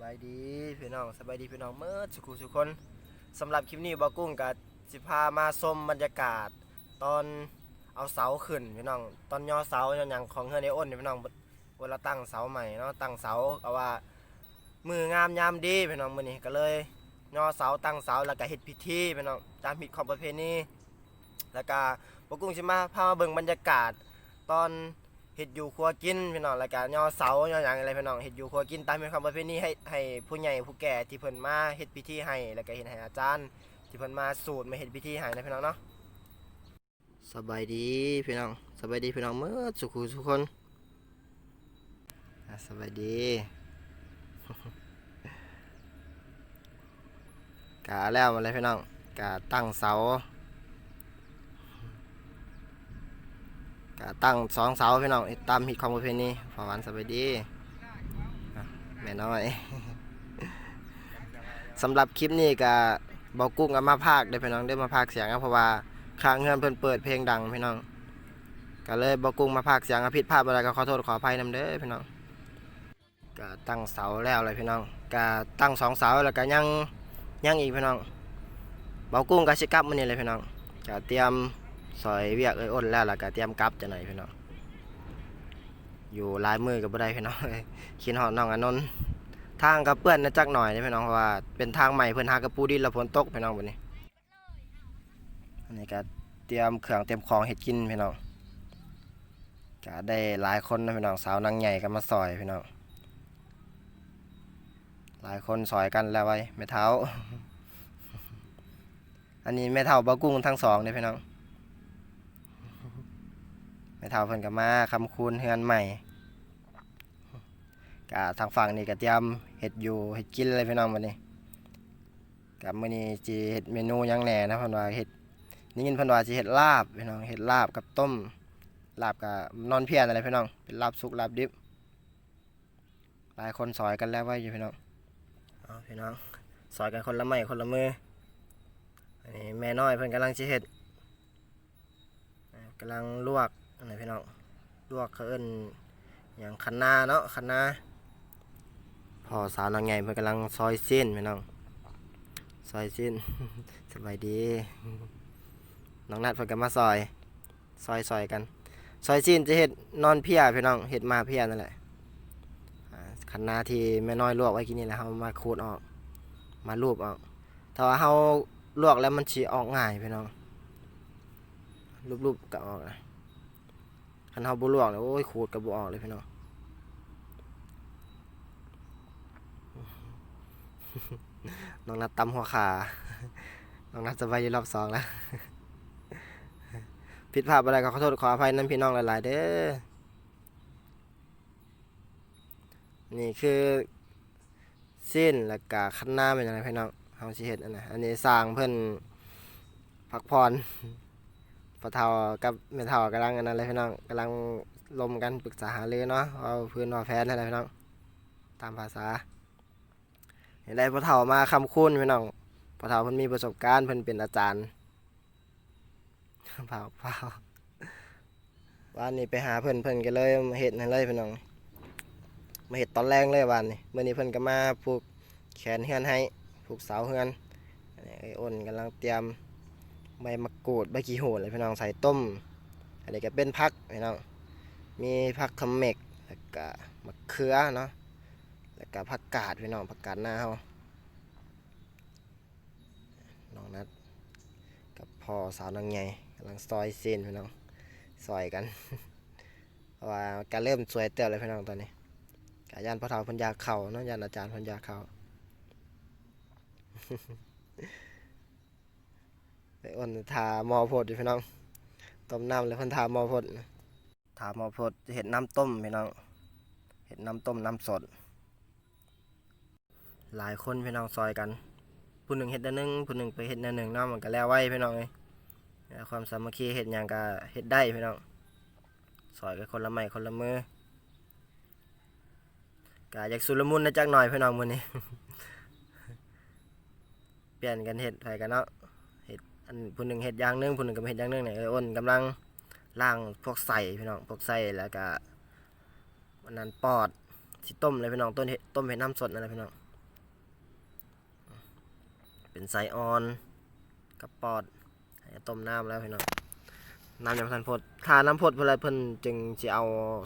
บายดีพี่น้องสบายดีพี่น้องเมื่อสุขุสุคนสำหรับคลิปนี้บอกุ้งกับสิพามาชมบรรยากาศ ตอนเอาเสาขึ้นพี่น้องตอนย่อเสาย่อหยังของเฮือนไออ้นพี่น้องเวลาตั้งเสาใหม่เนาะตั้งเสาเอาว่ามืองามยามดีพี่น้องมื้อนี้ก็เลยย่อเสาตั้งเสาแล้วก็เฮ็ดพิธีพี่น้องตามผิดของประเพณีแล้วก็บอกุ้งสิมาพามาเบิ่งบรรยากาศ ตอน เฮ็ดอยู่ครัวกินพี่น้องแล้วก็ย่อเสาย่อหยังอะไรพี่น้องเฮ็ดอยู่ครัวกินตามเป็นคำประเพณีให้ให้ผู้ใหญ่ผู้แก่ที่เพิ่นมาเฮ็ดพิธีให้แล้วก็เฮ็ดให้อาจารย์ ที่เพิ่นมาสูตรมาเฮ็ดพิธีให้นะพี่น้องเนาะสบายดีพี่น้องสบายดีพี่น้องเมื่อสุขุทุกคนอะสบายดีกาแล้วมาเลยพี่น้องกาตั้งเสา กาตั้งสองเสาพี่น้องตามหิดของประเพณีฝาวานสบายดีแม่น้อยสำหรับคลิปนี้ก็บอกกุ้งกับมาพากได้พี่น้องได้มาพากเสียงครับเพราะว่าข้างเงินเพิ่นเปิดเพลงดังพี่น้องก็เลยบอกกุ้งมาพากเสียงผิดพลาดอะไรก็ขอโทษขออภัยนำเด้อพี่น้องก็ตั้งเสาแล้วเลยพี่น้องก็ตั้งสองเสาแล้วก็ยังยังอีกพี่น้องบอกกุ้งก็สิกับมื้อนี้เลยพี่น้องก็เตรียม ซอยเวียกเอ้ยอ้นแล้วล้วก็เตรียมกลับจะหน่อยพี่น้องอยู่ลายมือก็บ่ได้พี่น้องคิดฮอดน้องอนนท์ทางกับเปื้อนนะจักหน่อยนะพี่น้องเพราะว่าเป็นทางใหม่เพิ่นหากระปูดินแล้วฝนตกพี่น้องบัดนี้อันนี้ก็เตรียมเครื่องเตรียมของเฮ็ดกินพี่น้องก็ได้หลายคนนะพี่น้องสาวนางใหญ่ก็มาซอยพี่น้องหลายคนซอยกันแล้วไว้แม่เท้า อันนี้แม่เท้าบะกุ้งทั้งสองเลยพี่น้อง แม่เท้าเพิ่นก็มาคำคูณเฮือนใหม่กทางฝั่งนี่ก็เตรียมเห็ดอยู่เห็ดกินอะไรพี่น้องวันนี้กับมื้อนี้สิเห็ดเมนูยังแหน่นะเพิ่นว่าเห็ดนี่ยินเพิ่นว่าสิเห็ดลาบพี่น้องเห็ดลาบกับต้มลาบกับนอนเพียนอะไรพี่น้องเป็นลาบสุกลาบดิบหลายคนซอยกันแล้วไว้อยู่พี่น้องเอาพี่น้องซอยกันคนละไม้คนละมืออันนี้แม่น้อยเพิ่นกำลังสิเห็ดกำลังลวก อันไหนพี่น้องลวกเขาเอิ้นหยังคันนาเนาะคันนาพอสาวนางไงเพิ่นกำลังซอยเส้นพี่น้องซอยเส้นสบายดีน้องนัดเพิ่นก็มาซอย ซอยซอยกัน ซอยเส้นจะเห็ดนอนเพียพี่น้องเห็ดมาเพียนั่นแหละคันนาที่แม่น้อยลวกไว้กินนี่แหละเฮามาขูดออก มารูปออกถ้าว่าเฮาลวกแล้วมันสิออกง่ายพี่น้องรูปๆก็ออกนะ คันเฮาบ่ลวกแล้วโอ้ยขูดก็บ่ออกเลยพี่น้องน้องนัดตำหัวขา น้องนัดจะไปอยู่รอบสองแล้วผิดพลาดอะไรก็ขอโทษขออภัยนั่นพี่น้องหลาย ๆ เด้อ นี่คือสิ้นแล้วก็ขั้นหน้าเป็นยังไงพี่น้องเฮาสิเฮ็ดอันนะอันนี้สร้างเพิ่นพักผ่อน พอเฒ่ากับแม่เฒ่ากำลังอันนั้นเลยพี่น้องกำลังลมกันปรึกษาหารือเนาะเอาพื้นว่าแฟนนั่นแหละพี่น้อง ตามภาษาเห็นได้พอเฒ่ามาคำคุ้นพี่น้องพอเฒ่าเพิ่นมีประสบการณ์เพิ่นเป็นอาจารย์เปล่าเปล่าวันนี้ไปหาเพิ่นเพิ่นก็เลยมาเฮ็ดให้เลยพี่น้องมาเฮ็ดตอนแรกเลยวันนี้มื้อนี้เพิ่นก็มาผูกแขนเฮือนให้ผูกเสาเฮือนไอ้อ้นกำลังเตรียม ใบมะกรูดใบขี้โหดเลยพี่น้องใส่ต้มอันนี้ก็เป็นผักพี่น้องมีผักขมเมกแล้วก็มะเขือเนาะแล้วก็ผักกาดพี่น้องผักกาดหน้าเฮาน้องนัดกับพ่อสาวนางใหญ่กำลังซอยเส้นพี่น้องซอยกันเพราะว่าการเริ่มสวยเติบเลยพี่น้องตอนนี้กายันพ่อเฒ่าพันยาเข่าเนาะยันอาจารย์พันยาเข่า ไปอ้นทามอพดอยู่พี่น้อง ต้มน้ำแล้วพิ่นทามอพดทามอพดเห็ดน้ำต้มพี่น้อง เห็ดน้ำต้มน้ำสด หลายคนพี่น้องซอยกัน ผู้หนึ่งเฮ็ดแนหนึ่งผู้หนึ่งไปเฮ็ดแนหนึ่งเนาะมันก็แล้วไว้พี่น้องเอ้ยความสามัคคีเฮ็ดหยังก็เฮ็ดได้พี่น้องซอยกันคนละไม้คนละมือก็อยากสุลมุนนะจักหน่อยพี่น้องมื้อนี้ เปลี่ยนกันเฮ็ดไปกันเนาะ อันผู้หนึ่งเฮ็ดอย่างหนึงผู้หนึ่งก็เฮ็ดอย่างหนึงเนี่ยเอ้ยอ้นกำลังล้างพวกใส่พี่น้องพวกใส่แล้วก็วันนั้นปอดสิต้มเลยพี่น้องต้นเห็ดต้มเห็ดน้ำสดนั่นแหละพี่น้องเป็นไซออนกับปอดต้มน้ำแล้วพี่น้องน้ำยำทันพดทาน้ำพดเพื่อเพิ่นจึงจะเอา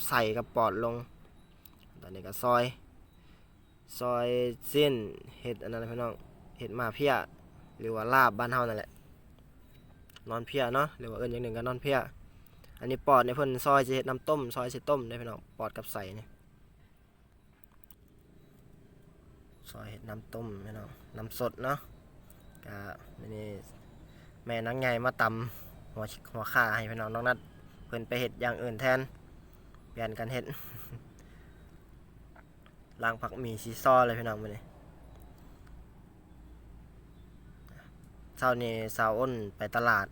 ใส่กับปอดลง ตอนนี้ก็ซอย ซอยเส้นเห็ดอันนั้นพี่น้องเห็ดมาเพียหรือว่าลาบบ้านเฮานั่นแหละ นอนเพียเนาะหรือว่าเอิ้นอย่างหนึ่งก็นอนเพียอันนี้ปอดเนี่ยเพิ่นซอยจะเห็ดน้ำต้ม ซอยสิต้มได้พี่น้องปอดกับใส่เนี่ยซอยเห็ดน้ำต้มพี่น้องน้ำสดเนาะก็นี่แม่นางไงมาตำหัวหัวข่าให้พี่น้องน้องนัดเพิ่นไปเห็ดอย่างอื่นแทนเปลี่ยนกันเห็ดล้างผักหมีซีซอเลยพี่น้องมื้อนี้ เช้านี้สาวอ้นไปตลาด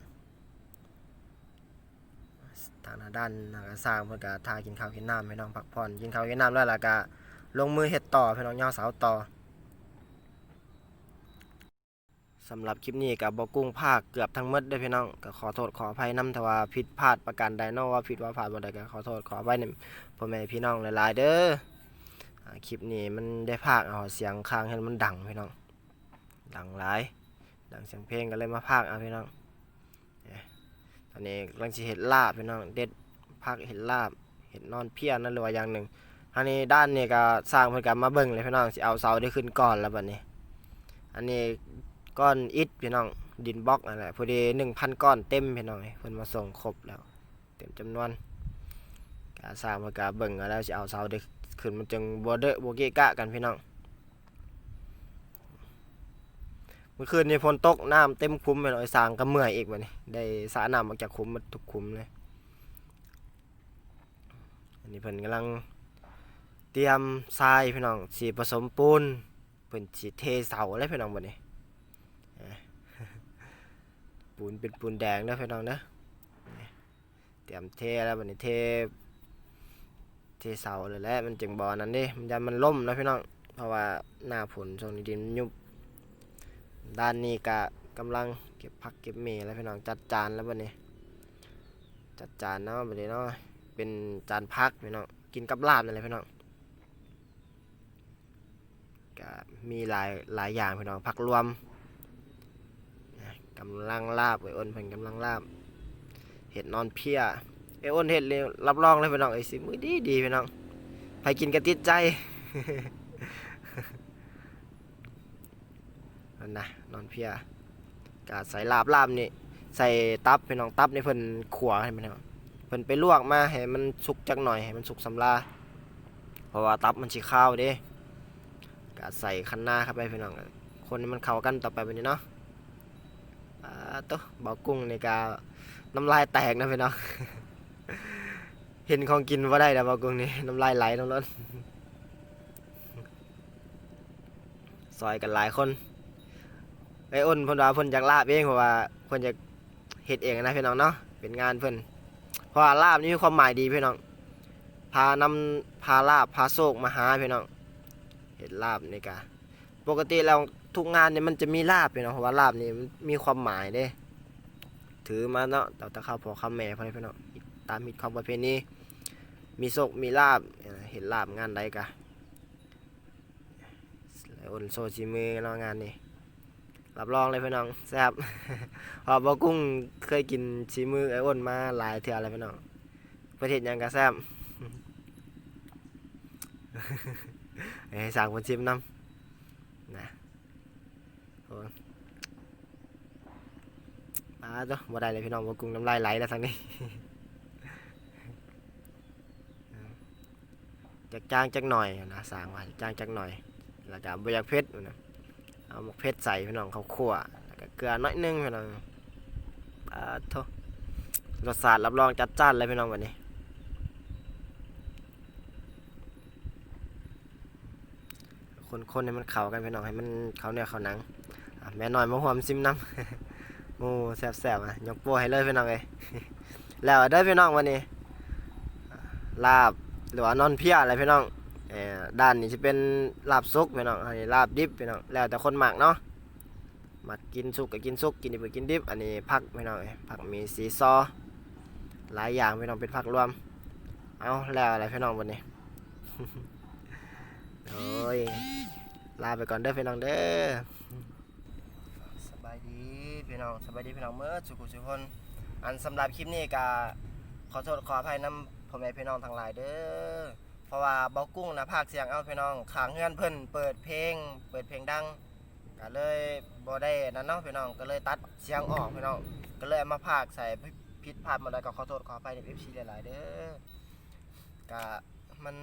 ทางด้านนากสร้างเพื่อกทากินข้าวกินน้ำพี่น้องพักผ่อนกินข้าวกินน้ำแล้วล่ะก็ลงมือเฮ็ดต่อพี่น้องย่อเสาต่อสำหรับคลิปนี้กับบอกุ้งภาคเกือบทั้งหมดเด้พี่น้องก็ขอโทษขออภัยน้ำถาว่าผิดพลาดประการใดนาะว่าผิดว่าพลาดบ่ใดก็ขอโทษขออภัยนพ่อแม่พี่น้องหลายๆเด้อคลิปนี้มันได้ภาคเอาเสียงค้างให้มันดังพี่น้องดังหลาย ดังเสียงเพลงก็เลยมาภาคเอาพี่น้องตอนนี้กำลังจะเห็ดลาบพี่น้องเด็ดพักเห็ดลาบเห็ดนอนเพียนั่นหรือว่าอย่างหนึ่งอันนี้ด้านนี้ก็สร้างเพื่อกันมาเบิ่งเลยพี่น้องสิเอาเสาได้ขึ้นก่อนแล้วบัดนี้ อันนี้ก้อนอิฐพี่น้องดินบล็อกนั่นแหละพอดีหนึ่งพันก้อนเต็มพี่น้องเพิ่นมาส่งครบแล้ว เต็มจำนวนก็สร้างเพื่อกันเบิ่งแล้วสิเอาเสาได้ขึ้นมันจึงบ่เดอะบ่เกะกะกันพี่น้อง เมื่อคืนนี้ฝนตกน้ำเต็มคุ้มไปหน่อยสร้างก็เมื่อยอีกวันนี้ได้สาน้ำออกจากคุ้มมดทุกคุ้มเลยอันนี้เพิ่นกำลังเตรียมทรายพี่น้องสีผสมปูนเพิ่นสิเทเสาแล้วพี่น้องบัดนี้ปูนเป็นปูนแดงเด้อพี่น้องนี่เตรียมเทแล้วบัดนี้เทเทเสาเลยแหละมันจึงบ่อนั้นด้มันยันมันล่มนะพี่น้องเพราะว่าหน้าฝนช่วงนี้ดินยุบ ด้านนี้ก็กำลังเก็บผักเก็บเมแล้วพี่น้องจัดจานแล้วบัดนี้ จัดจานเนาะบัดนี้เนาะเป็นจานพักพี่น้องกินกับลาบนั่นแหละพี่น้องก็มีหลายหลายอย่างพี่น้องผักรวมกำลังลาบไอ้อ้นเพิ่นกำลังลาบเห็ดนอนเพียไอ้อ้นเห็ดเลยรับรองเลยพี่น้องไอ้สิมือดีดีพี่น้องไปกินกระติดใจนะ นอนเพียกาใส่ลาบลาบนี่ใส่ตับพี่น้องตับนี่เพิ่นขัวให้มันเอาเพิ่นไปลวกมาให้มันสุกจักหน่อยให้มันสุกสำลาเพราะว่าตับมันสิข้าวเด้กาใส่คันหน้าเข้าไปพี่น้องคนให้มันเข้ากันต่อไปแบบนี้เนาะอ่าตัวเบากุ้งในกาน้ำลายแตกนะพี่น้องเห็นของกินว่าได้แล้วเบากุ้งนี่น้ำลายไหลน้ำร้นซอยกันหลายคน ไอ้อ้นเพิ่นว่าเพิ่นอยากลาบเองเพราะว่าเพิ่นอยากเฮ็ดเองนะพี่น้องเนาะเป็นงานเพิ่นเพราะว่าลาบนี่มีความหมายดีพี่น้องพานำพาลาบพาโศกมาหาพี่น้องเฮ็ดลาบนี่กะปกติแล้วทุกงานเนี่ยมันจะมีลาบพี่น้องเพราะว่าลาบนี่มันมีความหมายเด้ถือมาเนาะแต่ตะข้าวพอคำแม่พ่อแม่พี่น้องตามมิตรของประเพณีมีโศกมีลาบเห็นลาบงานใดกะไอ้อ้นโซชิมือเนาะงานนี้ รับรองเลยพี่น้องแซ่บเพอบอกกุ้งเคยกินชีมือไอ้อ้นมาหลายเทื่อแล้วพี่น้องประเทศยังก็แซ่บเอ้สั่งคนชิมน้ำนะโอ้ยมาจ้ะบ่ได้เลยพี่น้องบอกกุ้งน้ำลายไหลแล้วทางนี้จักจ้างจักหน่อยนะสั่งว่าจ้างจักหน่อยแล้วก็บ่อยากเผ็ดนะ เอาหมกเพชรใส่พี่น้องข้าวคั่วแล้วก็เกลือน้อยนึงพี่น้องปลาโทรสชาติรับรองจัดจ้านเลยพี่น้องวันนี้คนๆให้มันเข้ากันพี่น้องให้มันเข้าเนื้อเข้าหนังแม่น้อยมาหวมซิมน้ำโอ้แซ่บๆอะยกโป้ให้เลยพี่น้องเลยแล้วเด้อพี่น้องวันนี้ลาบหรือว่านอนเพียอะไรพี่น้อง ออด้านนี้จะเป็นลาบซุกพี่น้องอันนี้ลาบดิบพี่น้องแล้วแต่คนหมักเนาะหมักกินสุกก็กินสุกกินดิบก็กินดิบอันนี้ผักพี่น้องผักมีสีซอหลายอย่างพี่น้องเป็นผักรวมเอาแล้วอะไรพี่น้องวันนี้โอ้ยลาไปก่อนเด้อพี่น้องเด้อสบายดีพี่น้องสบายดีพี่น้องเมื่อสุขุสุขคนอันสำหรับคลิปนี้ก็ขอโทษขออภัยน้ำพ่อแม่พี่น้องทั้งหลายเด้อ ว่าเบากุ้งนะภาคเสียงเอาพี่น้องขางเฮือนเพิ่นเปิดเพลง เปิดเพลงดังก็เลยบ่ได้นั่นเนาะพี่น้องก็เลยตัดเสียงออกพี่น้องก็เลยมาภาคใส่ผิดพลาดมาได้ก็ขอโทษขออภัยใน FC หลายๆเด้อก็มัน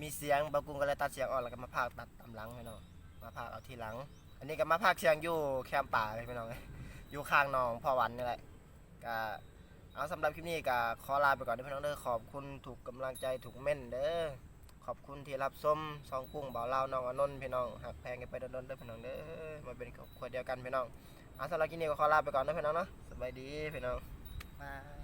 มีเสียงเบากุ้งก็เลยตัดเสียงออกแล้วก็มาภาคตัดตามหลังพี่น้องมาภาคเอาทีหลัง อันนี้ก็มาภาคเสียงอยู่แคมป์ป่าเลยพี่น้องอยู่ข้างหนองพ่อวันนี่แหละก็เอาสำหรับคลิปนี้ก็ขอลาไปก่อนเด้อพี่น้องเด้อขอบคุณถูกกำลังใจถูกเม่นเด้อ อบคุณที่รับชมซองกุ้งบ่าเล่าน้องอนนท์พี่น้องหักแพงกันไปโดนๆเด้อพี่น้องเด้อมาเป็นครอบครัวเดียวกันพี่น้องอะสำหรับคลิปนี้ก็ขอลาไปก่อนนะพี่น้องเนาะสบายดีพี่น้องบาย